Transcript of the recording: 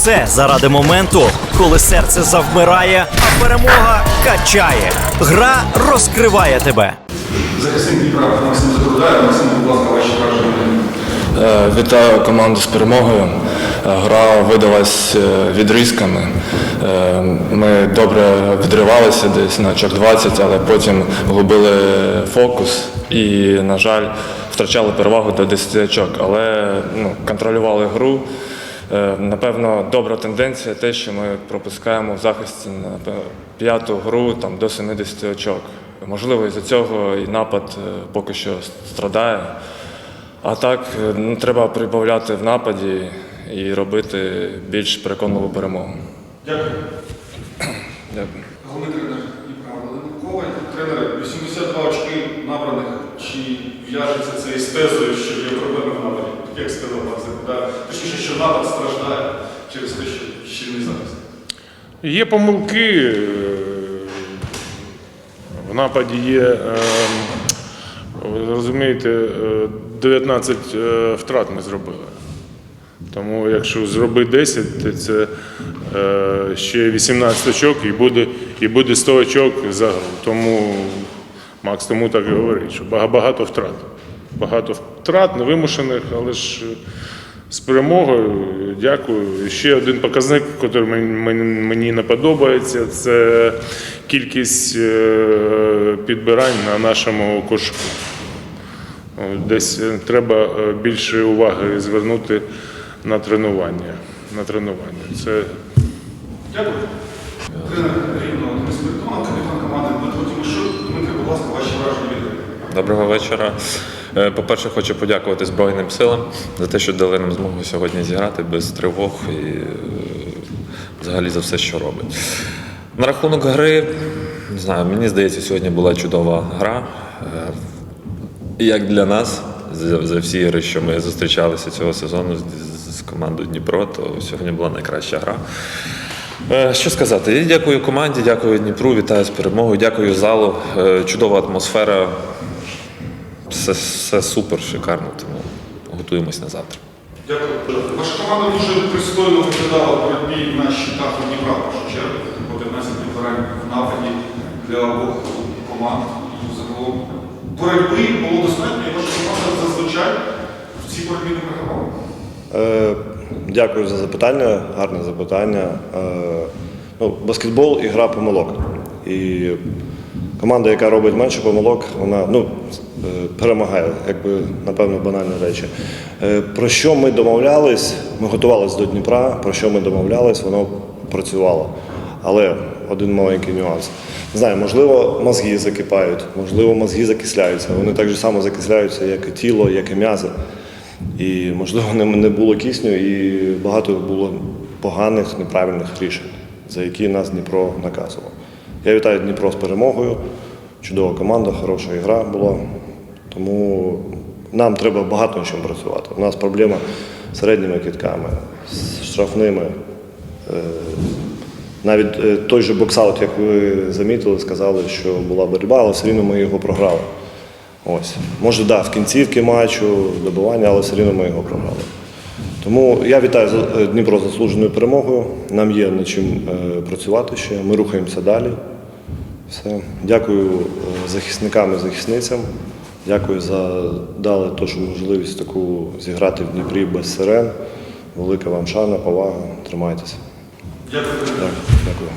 все заради моменту, коли серце завмирає, а перемога качає. Гра розкриває тебе. Захисник Дніпра Максим Закрудаєв. Максим, будь ласка, ваші враження. Е, Вітаю команду з перемогою. Е, Гра видалась е, відрізками. Ми добре відривалися десь на очок 20, але потім губили фокус і, на жаль, втрачали перевагу до 10 очок. Але ну, контролювали гру. Е, Напевно, добра тенденція те, що ми пропускаємо в захисті на п'яту гру там, до 70 очок. Можливо, із-за цього і напад е, поки що страдає. А так, е, ну, треба прибавляти в нападі і робити більш переконливу перемогу. Дякую. Дякую. Головний тренер Дніпра Валерій Коваль. Тренери, 82 очки набраних. Чи в'яжеться це із тезою, що є проблеми в нападі? Як сказав пан Закрудаєв? Точніше, що напад страждає через те, що щільний захист. Є помилки. е, В нападі є, е, розумієте, е, 19 е, втрат ми зробили. Тому якщо зробити 10, то це ще 18 очок і буде, і буде 100 очок за гру. Тому Макс тому так і говорить, що багато втрат. Багато втрат невимушених, але ж е, з перемогою дякую. Ще один показник, який мені, не подобається, це кількість е, підбирань на нашому кошку. Десь е, треба більше уваги звернути на тренування. На тренування. Це Дякую. Тренер Денис Бердман, капітан команди Дмитро Тимошук. Дмитро, будь ласка, ваші враження від. Доброго вечора. Е, По-перше, хочу подякувати Збройним силам за те, що дали нам змогу сьогодні зіграти без тривог і е, взагалі за все, що робить. На рахунок гри, не знаю, мені здається, сьогодні була чудова гра. Е, Як для нас, за, всі ігри, що ми зустрічалися цього сезону з, командою Дніпро, то сьогодні була найкраща гра. Що сказати? Дякую команді, дякую Дніпру, вітаю з перемогою, дякую залу. Чудова атмосфера. Все, все супер, шикарно, тому готуємось на завтра. Дякую. Ваша команда дуже пристойно виглядала в боротьбі на щитах у Дніпра, в першу чергу. По 15 підбирань в нападі для обох команд. І загалом боротьби було достатньо, і ваша команда зазвичай в цій боротьбі не програвала. Е, Дякую за запитання, гарне запитання. Е, Ну, баскетбол і гра помилок. І команда, яка робить менше помилок, вона ну, перемагає, якби напевно банальні речі. Е, Про що ми домовлялись? Ми готувалися до Дніпра, про що ми домовлялись, воно працювало. Але один маленький нюанс. Не знаю, можливо, мозги закипають, можливо, мозги закисляються. Вони так же само закисляються, як і тіло, як і м'язи. І, можливо, не, не було кисню, і багато було поганих, неправильних рішень, за які нас Дніпро наказував. Я вітаю Дніпро з перемогою. Чудова команда, хороша гра була. Тому нам треба багато над чим працювати. У нас проблема з середніми кітками, з штрафними. Е, Навіть е, той же боксаут, як ви замітили, сказали, що була боротьба, але все рівно ми його програли. Ось. Може, да, в кінцівки матчу, добивання, але все рівно ми його програли. Тому я вітаю е, Дніпро заслуженою перемогою. Нам є над чим працювати ще. Ми рухаємося далі. Все. Дякую захисникам і захисницям. Дякую за дали ту можливість таку зіграти в Дніпрі без сирен. Велика вам шана, повага. Тримайтеся. Дякую. Дякую.